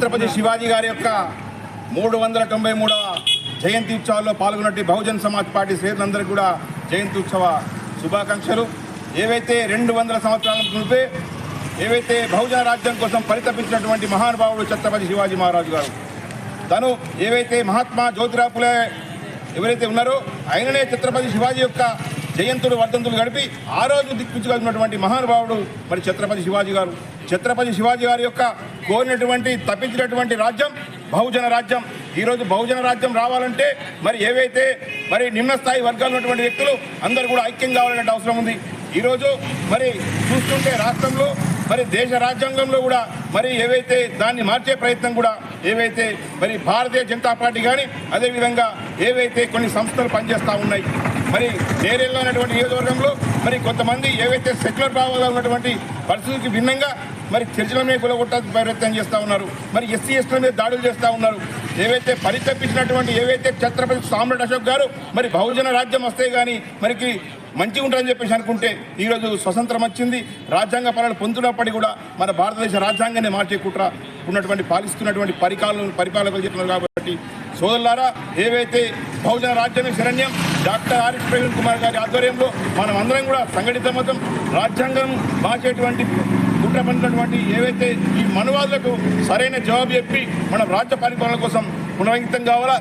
ఛత్రపతి శివాజీ గారి యొక్క మూడు వందల తొంభై మూడవ జయంతి ఉత్సవాల్లో పాల్గొన్నట్టు బహుజన్ సమాజ్ పార్టీ శ్రేతులందరికీ కూడా జయంతి ఉత్సవ శుభాకాంక్షలు. ఏవైతే రెండు వందల సంవత్సరాల మునిపే ఏవైతే బహుజన రాజ్యం కోసం పరితపించినటువంటి మహానుభావుడు ఛత్రపతి శివాజీ మహారాజు గారు తను ఏవైతే మహాత్మా జ్యోతిరాపులే ఎవరైతే ఉన్నారో ఆయననే ఛత్రపతి శివాజీ యొక్క జయంతులు వర్ధంతులు గడిపి ఆ రోజు దిక్పించగలిగినటువంటి మహానుభావుడు మరి ఛత్రపతి శివాజీ గారు. ఛత్రపతి శివాజీ గారి యొక్క కోరినటువంటి తప్పించినటువంటి రాజ్యం బహుజన రాజ్యం. ఈరోజు బహుజన రాజ్యం రావాలంటే మరి ఏవైతే మరి నిమ్న స్థాయి వర్గాలు ఉన్నటువంటి వ్యక్తులు అందరూ కూడా ఐక్యం కావాలనే అవసరం ఉంది. ఈరోజు మరి చూస్తుంటే రాష్ట్రంలో మరి దేశ రాజ్యాంగంలో కూడా మరి ఏవైతే దాన్ని మార్చే ప్రయత్నం కూడా ఏవైతే మరి భారతీయ జనతా పార్టీ కానీ అదేవిధంగా ఏవైతే కొన్ని సంస్థలు పనిచేస్తూ ఉన్నాయి మరి నేరేళ్ళలో ఉన్నటువంటి నియోజకవర్గంలో మరి కొంతమంది ఏవైతే సెక్యులర్ భావాల్లో ఉన్నటువంటి పరిస్థితికి భిన్నంగా మరి చర్చల మీద కూలగొట్టాల్సిన ప్రయత్నం చేస్తూ ఉన్నారు. మరి ఎస్సీ ఎస్టీల మీద దాడులు చేస్తూ ఉన్నారు. ఏవైతే పరితపించినటువంటి ఏవైతే ఛత్రపతి సామ్రాట్ అశోక్ గారు మరి బహుజన రాజ్యం వస్తే కానీ మరికి మంచిగా ఉంటుందని చెప్పేసి అనుకుంటే ఈరోజు స్వతంత్రం వచ్చింది. రాజ్యాంగ పాలన పొందుతున్నప్పటికీ కూడా మన భారతదేశ రాజ్యాంగాన్ని మార్చే కుట్ర ఉన్నటువంటి పాలిస్తున్నటువంటి పరిపాలన పరిపాలకులు చెప్తున్నారు కాబట్టి సోదరులారా ఏవైతే బహుజన రాజ్యాంగ శరణ్యం. డాక్టర్ ఆర్ ప్రవీణ్ కుమార్ గారి ఆధ్వర్యంలో మనం అందరం కూడా సంఘటిత మతం రాజ్యాంగం మార్చేటువంటి కుట్ర పడినటువంటి ఏవైతే ఈ మనువాదులకు సరైన జవాబు చెప్పి మన రాజ్య పరిపాలన కోసం పునరంకితం కావాలా?